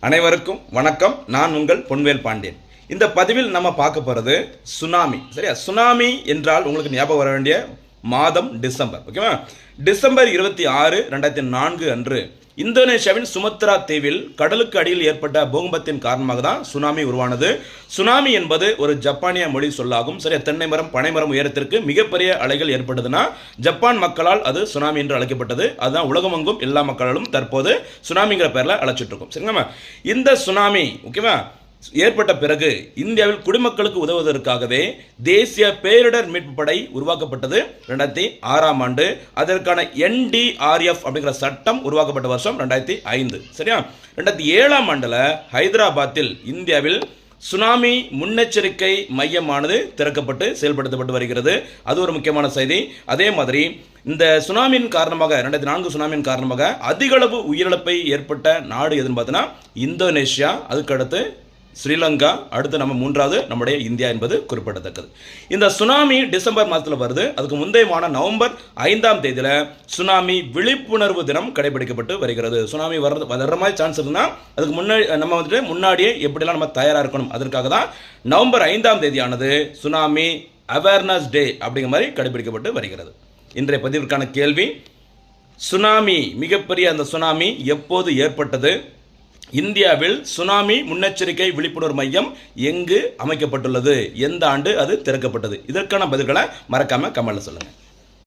அனைவருக்கும் வணக்கம். நான் உங்கள் பொன்வேல் பாண்டியன். இந்த பதிவில் நம்ம பார்க்க போகிறது சுனாமி. சரியா? சுனாமி என்றால் உங்களுக்கு ஞாபகம் வர வேண்டிய மாதம் டிசம்பர். ஓகேவா? டிசம்பர் இருபத்தி ஆறு ரெண்டாயிரத்தி நான்கு அன்று இந்தோனேஷியாவின் சுமத்ரா தீவில் கடலுக்கு அடியில் ஏற்பட்ட பூகம்பத்தின் காரணமாக தான் சுனாமி உருவானது. சுனாமி என்பது ஒரு ஜப்பானிய மொழி சொல்லாகும். சரியா தென்னை மரம் பனை மரம் உயரத்திற்கு மிகப்பெரிய அலைகள் ஏற்பட்டதுன்னா ஜப்பான் மக்களால் அது சுனாமி என்று அழைக்கப்பட்டது. அதுதான் உலகமெங்கும் எல்லா மக்களாலும் தற்போது சுனாமிங்கிற பேரில் அழைச்சிட்டு இருக்கும். சரிங்களா இந்த சுனாமி ஓகேவா? ஏற்பட்ட பிறகு இந்தியாவில் குடிமக்களுக்கு உதவுவதற்காகவே தேசிய பேரிடர் மீட்பு படை உருவாக்கப்பட்டது. ரெண்டாயிரத்தி ஆறாம் ஆண்டு. அதற்கான என்டிஆர்எஃப் அப்படிங்கிற சட்டம் உருவாக்கப்பட்ட வருஷம் ரெண்டாயிரத்தி ஐந்து. சரியா? ரெண்டாயிரத்தி ஏழாம் ஆண்டில் ஹைதராபாத்தில் இந்தியாவில் சுனாமி முன்னெச்சரிக்கை மையமானது திறக்கப்பட்டு செயல்படுத்தப்பட்டு வருகிறது. அது ஒரு முக்கியமான செய்தி. அதே மாதிரி இந்த சுனாமியின் காரணமாக ரெண்டாயிரத்தி நான்கு சுனாமியின் காரணமாக அதிகளவு உயிரிழப்பை ஏற்பட்ட நாடு எதுன்னு பார்த்தீங்கன்னா இந்தோனேஷியா. அதுக்கடுத்து ஸ்ரீலங்கா அடுத்து நம்ம மூன்றாவது நம்முடைய இந்தியா என்பது குறிப்பிடத்தக்கது. இந்த சுனாமி டிசம்பர் மாதத்தில் வருது. அதுக்கு முந்தையமான நவம்பர் ஐந்தாம் தேதியில் சுனாமி விழிப்புணர்வு தினம் கடைபிடிக்கப்பட்டு வருகிறது. சுனாமி வர்றது வர்ற மாதிரி சான்ஸ் இருந்தால் அதுக்கு முன்னாடி நம்ம வந்துட்டு முன்னாடியே எப்படிலாம் நம்ம தயாராக இருக்கணும். அதற்காக தான் நவம்பர் ஐந்தாம் தேதியானது சுனாமி அவேர்னஸ் டே அப்படிங்கிற மாதிரி கடைபிடிக்கப்பட்டு வருகிறது. இன்றைய பதிவிற்கான கேள்வி சுனாமி மிகப்பெரிய அந்த சுனாமி எப்போது ஏற்பட்டது? இந்தியாவில் சுனாமி முன்னெச்சரிக்கை விழிப்புணர்வு மையம் எங்கு அமைக்கப்பட்டுள்ளது? எந்த ஆண்டு அது திறக்கப்பட்டது? இதற்கான பதில்களை மறக்காம கமெண்ட்ல சொல்லுங்க.